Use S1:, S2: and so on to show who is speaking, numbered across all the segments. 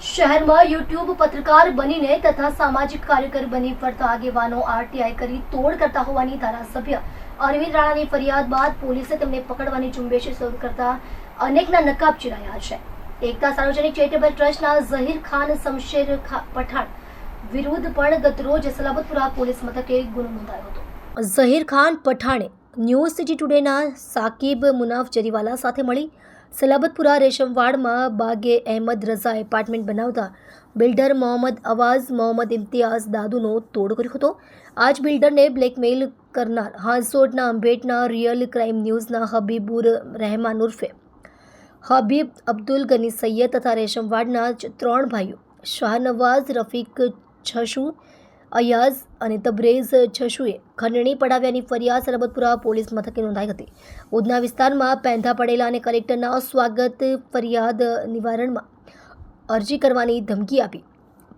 S1: શહેરમાં યુટ્યુબ પત્રકાર બનીને તથા સામાજિક કાર્યકર બની ફરતા આગેવાનો આરટીઆઈ કરી તોડ કરતા હોવાની ધારાસભ્ય અરવિંદ રાણાની ફરિયાદ બાદ પોલીસે તેમને પકડવાની ઝુંબેશ શરૂ કરતા અનેકના નકાબ ચીરાયા છે. એકતા સાર્વજનિક ચેરિટેબલ ટ્રસ્ટના ઝહીર ખાન શમશેર પઠાણ વિરુદ્ધ પણ ગતરોજ સલાબતપુરા પોલીસ મથકે ગુનો નોંધાયો હતો. ઝહીર ખાન પઠાણે ન્યૂઝ સિટી ટુડેના સાકિબ મુનાફ જરીવાલા સાથે મળી સલાબતપુરા રેશમવાડમાં બાગે અહેમદ રઝા એપાર્ટમેન્ટ બનાવતા બિલ્ડર મોહમ્મદ અવાઝ મોહમ્મદ ઇમ્તિયાઝ દાદુનો તોડ કર્યો હતો આ જ બિલ્ડરને બ્લેકમેલ કરનાર હાંસોડના અંબેટના રિયલ ક્રાઇમ ન્યૂઝના હબીબુર રહેમાન ઉર્ફે હબીબ અબ્દુલ ગની સૈયદ તથા રેશમવાડના ત્રણ ભાઈઓ શાહનવાઝ રફીક છશુ અયાઝ અને તબરેઝ છશુએ ખંડણી પડાવ્યાની ફરિયાદ સરબતપુરા પોલીસ મથકે નોંધાઈ હતી. ઉધના વિસ્તારમાં પેંધા પડેલા અને કલેક્ટરના સ્વાગત ફરિયાદ નિવારણમાં અરજી કરવાની ધમકી આપી.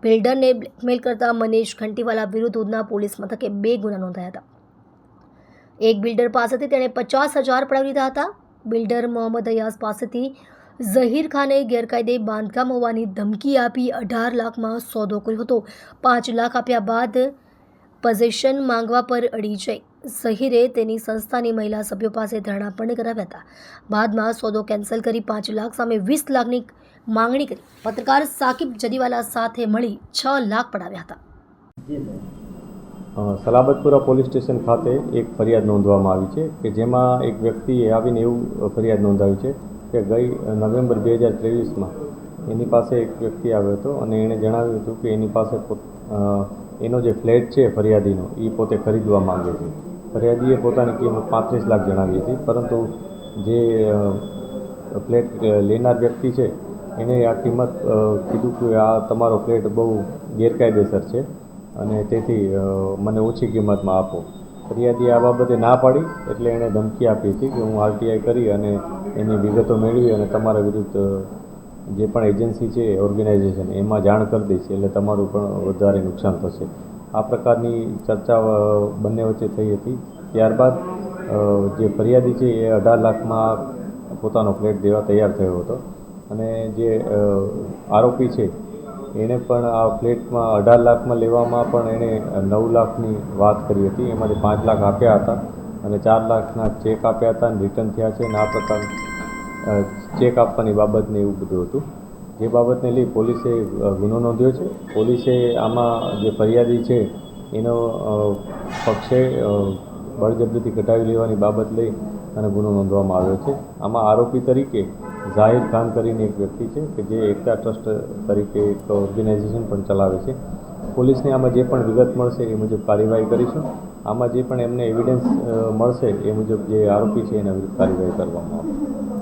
S1: બિલ્ડરને બ્લેકમેલ કરતા મનીષ ખંટીવાલા વિરુદ્ધ ઉધના પોલીસ મથકે બે ગુના નોંધાયા હતા. એક બિલ્ડર પાસેથી તેણે પચાસ હજાર પડાવી લીધા હતા. બિલ્ડર મોહમ્મદ અયાઝ પાસેથી ઝહીર ખાને ગેરકાયદે બાંધકામ હોવાની ધમકી આપી અઢાર લાખમાં સોદો કર્યો હતો. પાંચ લાખ આપ્યા બાદ પોઝેશન માંગવા પર અડી જઈ. ઝહીરે તેની સંસ્થાની મહિલા સભ્યો પાસે ધરણા પણ કરાવ્યા હતા. બાદમાં સોદો કેન્સલ કરી પાંચ લાખ સામે વીસ લાખની માંગણી કરી. પત્રકાર સાકિબ જદીવાલા સાથે મળી છ લાખ પડાવ્યા હતા.
S2: સલાબતપુરા પોલીસ સ્ટેશન ખાતે એક ફરિયાદ નોંધવામાં આવી છે કે જેમાં એક વ્યક્તિએ આવીને એવું ફરિયાદ નોંધાવી છે કે ગઈ નવેમ્બર બે હજાર ત્રેવીસમાં એની પાસે એક વ્યક્તિ આવ્યો હતો અને એણે જણાવ્યું હતું કે એની પાસે એનો જે ફ્લેટ છે ફરિયાદીનો એ પોતે ખરીદવા માંગે છે. ફરિયાદીએ પોતાની કિંમત પાંત્રીસ લાખ જણાવી હતી, પરંતુ જે ફ્લેટ લેનાર વ્યક્તિ છે, એણે આ કિંમત કીધું કે આ તમારો ફ્લેટ બહુ ગેરકાયદેસર છે અને તેથી મને ઓછી કિંમતમાં આપો. ફરિયાદીએ આ બાબતે ના પાડી, એટલે એણે ધમકી આપી હતી કે હું આરટીઆઈ કરી અને એની વિગતો મેળવી અને તમારા વિરુદ્ધ જે પણ એજન્સી છે, ઓર્ગેનાઇઝેશન, એમાં જાણ કરી દઈશ, એટલે તમારું પણ વધારે નુકસાન થશે. આ પ્રકારની ચર્ચા બંને વચ્ચે થઈ હતી. ત્યારબાદ જે ફરિયાદી છે, એ અઢાર લાખમાં પોતાનો ફ્લેટ દેવા તૈયાર થયો હતો. અને જે આરોપી છે એણે પણ આ ફ્લેટમાં અઢાર લાખમાં લેવામાં પણ એણે નવ લાખની વાત કરી હતી. એમાંથી પાંચ લાખ આપ્યા હતા. અને ચાર લાખના ચેક આપ્યા હતા અને રિટર્ન થયા છે અને આ પ્રકાર ચેક આપવાની બાબતને એવું બધું હતું. જે બાબતને લઈ પોલીસે ગુનો નોંધ્યો છે. પોલીસે આમાં જે ફરિયાદી છે, એનો પક્ષે બળજબરીથી કઢાવી લેવાની બાબત લઈ અને ગુનો નોંધવામાં આવ્યો છે. આમાં આરોપી તરીકે ઝાહિર ખાન કરીને એક વ્યક્તિ છે કે જે એકતા ટ્રસ્ટ તરીકે એક ઓર્ગેનાઇઝેશન પણ ચલાવે છે. પોલીસને આમાં જે પણ વિગત મળશે એ મુજબ કાર્યવાહી કરીશું. આમાં જે પણ એમને એવિડન્સ મળશે એ મુજબ જે આરોપી છે એના વિરુદ્ધ કાર્યવાહી કરવામાં આવશે.